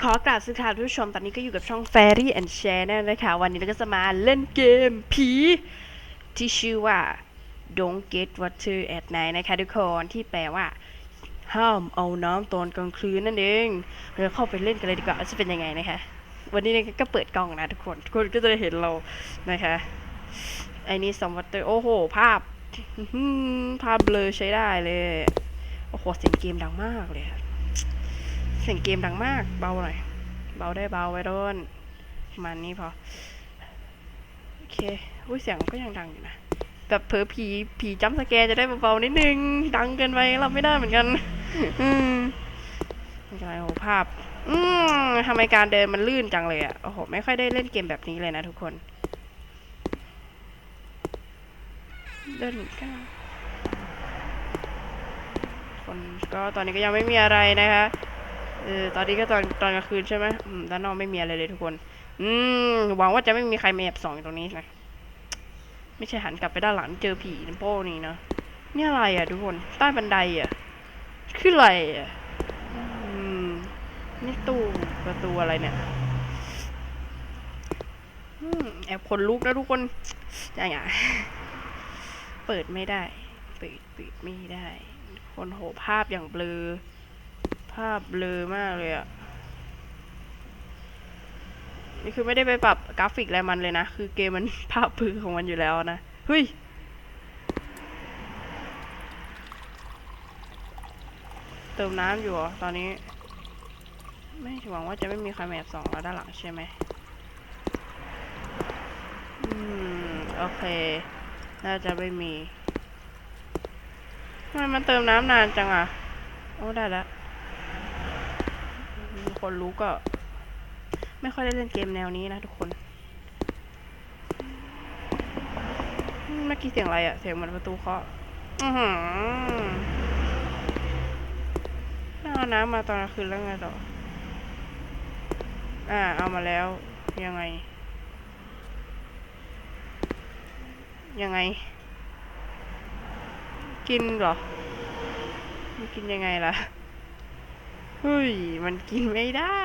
ขอกราบสวัสดีค่ะทุกผู้ชม ตอนนี้ก็อยู่กับช่อง Fairy and Channel นะคะ วันนี้เราก็จะมาเล่นเกมผี ที่ชื่อว่า Don't Get Water at Night นะคะทุกคน ที่แปลว่า ห้ามเอาน้ำตอนกลางคืนนั่นเอง เราเข้าไปเล่นกันเลยดีกว่าจะเป็นยังไงนะคะ วันนี้ก็เปิดกล้องนะทุกคน ทุกคนก็จะได้เห็นเรานะคะไอ้นี่สมวัตเตอร์โอ้โห ภาพภาพเบลอใช้ได้เลย โอ้โหเสียงเกมดังมากเลยอะ เสียงเกมดังมาก เบาหน่อย เบาได้เบาไว้โดนมันนี้พอ โอเคอุ้ยเสียงก็ยังดังอยู่นะ แบบเผลอผีผีจัมป์สแกจะได้เบาๆนิดนึง ดังเกินไปเราไม่ได้เหมือนกัน อืมไม่เป็นไรโอ้โหภาพ อืมทำไมการเดินมันลื่นจังเลยอะโอ้โห ไม่ค่อยได้เล่นเกมแบบนี้เลยนะทุกคน เดินก้าวคนก็ตอนนี้ก็ยังไม่มีอะไรนะคะ เออตอนนี้ก็ตอนตอนกลางคืนใช่ไหมอืมด้านนอกไม่มีอะไรเลยทุกคน อืมหวังว่าจะไม่มีใครมาแอบส่องตรงนี้นะไม่ใช่หันกลับไปด้านหลังเจอผีนโป้นี่นะนี่อะไรอะทุกคนใต้บันไดอะคืออะไรอะอืมนี่ตู้ประตูอะไรเนี่ยอืมแอบคนลุกนะทุกคนอย่างเงี้ยเปิดไม่ได้ปิดปิดไม่ได้ คนโหภาพอย่างเบลอ ภาพเบลอมากเลยอะนี่คือไม่ได้ไปปรับกราฟิกอะไรมันเลยนะ คือเกมมันภาพพื้นของมันอยู่แล้วนะเฮ้ยเติมน้ำอยู่เหรอตอนนี้ ไม่หวังว่าจะไม่มีใครแอบส่องเราด้านหลังใช่ไหมอืม โอเค น่าจะไม่มีทำไมมันเติมน้ำนานจังอะ โอ้ ได้แล้ว คนรู้ก็ ไม่ค่อยได้เล่นเกมแนวนี้นะทุกคน เมื่อกี้เสียงอะไรอะเสียงเหมือนประตูเคาะอือหือน่าเอาน้ำมาตอนกลางคืนแล้วไงต่อ อ่า เอามาแล้ว ยังไง ยังไง กินเหรอมันกินยังไงล่ะ เฮ้ย มันกินไม่ได้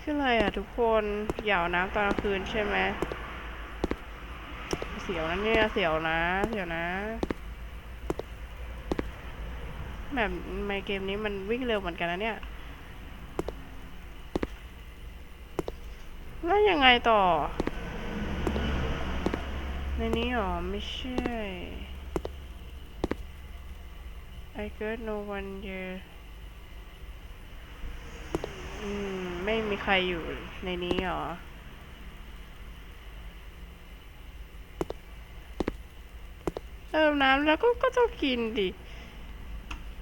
คืออะไรอะทุกคนเหยาวน้ำตอนกลางคืนใช่ไหม เสียวนะเนี่ย เสียวนะ เสียวนะ แบบในเกมนี้มันวิ่งเร็วเหมือนกันนะเนี่ย แล้วยังไงต่อ ในนี้หรอ ไม่ใช่ I got no one here อืม ไม่มีใครอยู่ในนี้หรอ เติมน้ำแล้วก็ก็ต้องกินดิ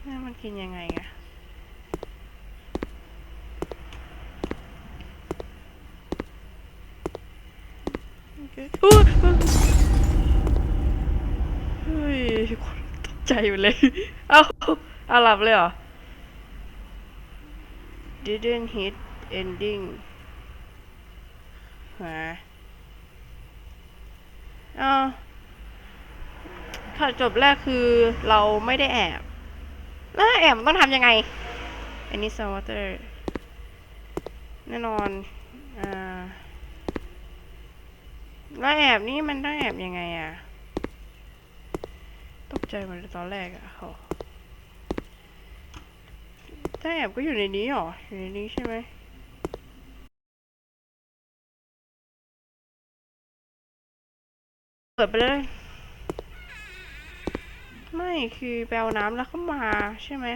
แล้วมันกินยังไงอะโอ๊ยเฮ้ยคน ใจหมดเลย เอ้าเอาหลับเลยเหรอ didn't hit ending ฮะอ้าวข่าวจบแรกคือเราไม่ได้แอบแล้วแอบมันต้องทำยังไง อันนี้ water แน่นอน อ่าแล้วแอบนี่มันต้องแอบยังไงอะ ตกใจเหมือนตอนแรกอะโอถ้าแอบก็อยู่ในนี้หรอ อยู่ในนี้ใช่ไหมเปิดไปเลย ไม่คือแปเอาน้ำแล้วเข้ามาใช่ไหม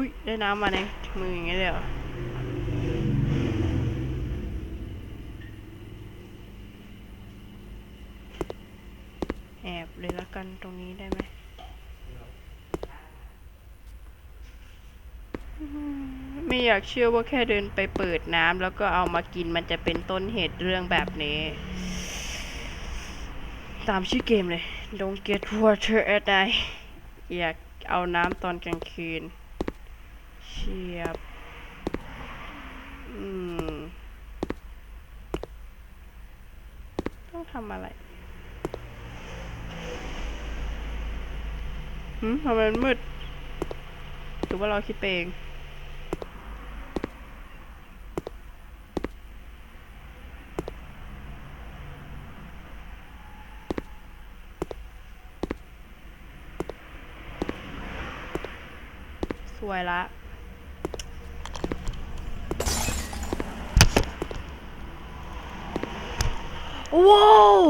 ทุยได้น้ำมาในมืออย่างเงี้ยเลยเหรอแอบเลยละกันตรงนี้ได้ไหมไม่อยากเชื่อว่าแค่เดินไปเปิดน้ำแล้วก็เอามากินมันจะเป็นต้นเหตุเรื่องแบบนี้ ตามชื่อเกมเลย Don't get water at night อยากเอาน้ำตอนกลางคืน เชียบ อืม ต้องทำอะไรหืมทำไมมันมืดหรือว่าเราคิดเองสวยละ ว้าว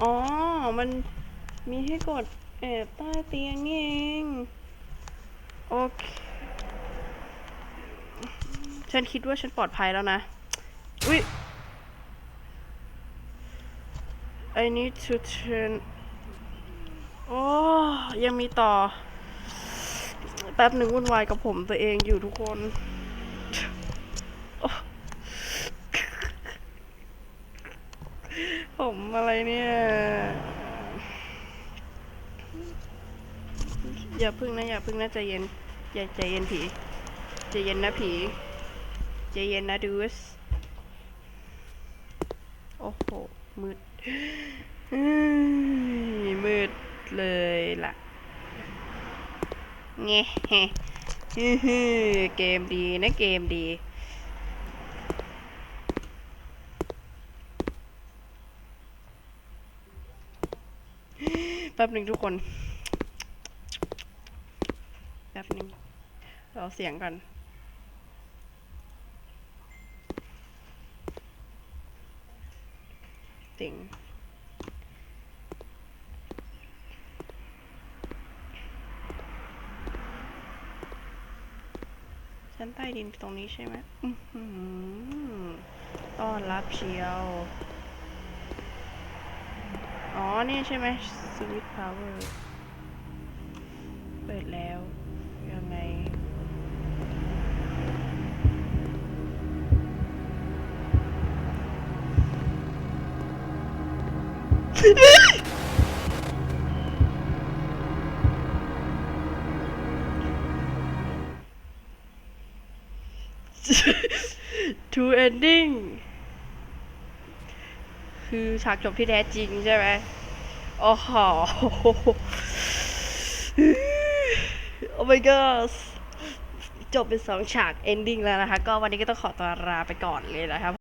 อ๋อ มันมีให้กดแอบใต้เตียงนี่เองโอเค ฉันคิดว่าฉันปลอดภัยแล้วนะ อุ๊ย I need to turn โอ้ยังมีต่อ แป๊บหนึ่งวุ่นวายกับผมตัวเองอยู่ทุกคนโอ้ ผมอะไรเนี่ย อย่าพึ่งนะ อย่าพึ่งนะใจเย็น อย่าใจเย็นผี ใจเย็นนะผี ใจเย็นนะดูส โอ้โห มืดมืดเลยล่ะเงี้เฮ้ฮือฮือเกมดีนะเกมดี แป๊บหนึ่งทุกคน แป๊บหนึ่งเราเสียงก่อนติงชั้นใต้ดินตรงนี้ใช่ไหมอื้อหือต้อนรับเชียว อ๋อ นี่ใช่ไหมสวิตพาวเวอร์เปิดแล้ว ยังไง two ending คือฉากจบที่แท้จริงใช่ไหมโอ้โห Oh my god จบเป็นสองฉาก ending แล้วนะคะ ก็วันนี้ก็ต้องขอตัวลาไปก่อนเลยนะครับ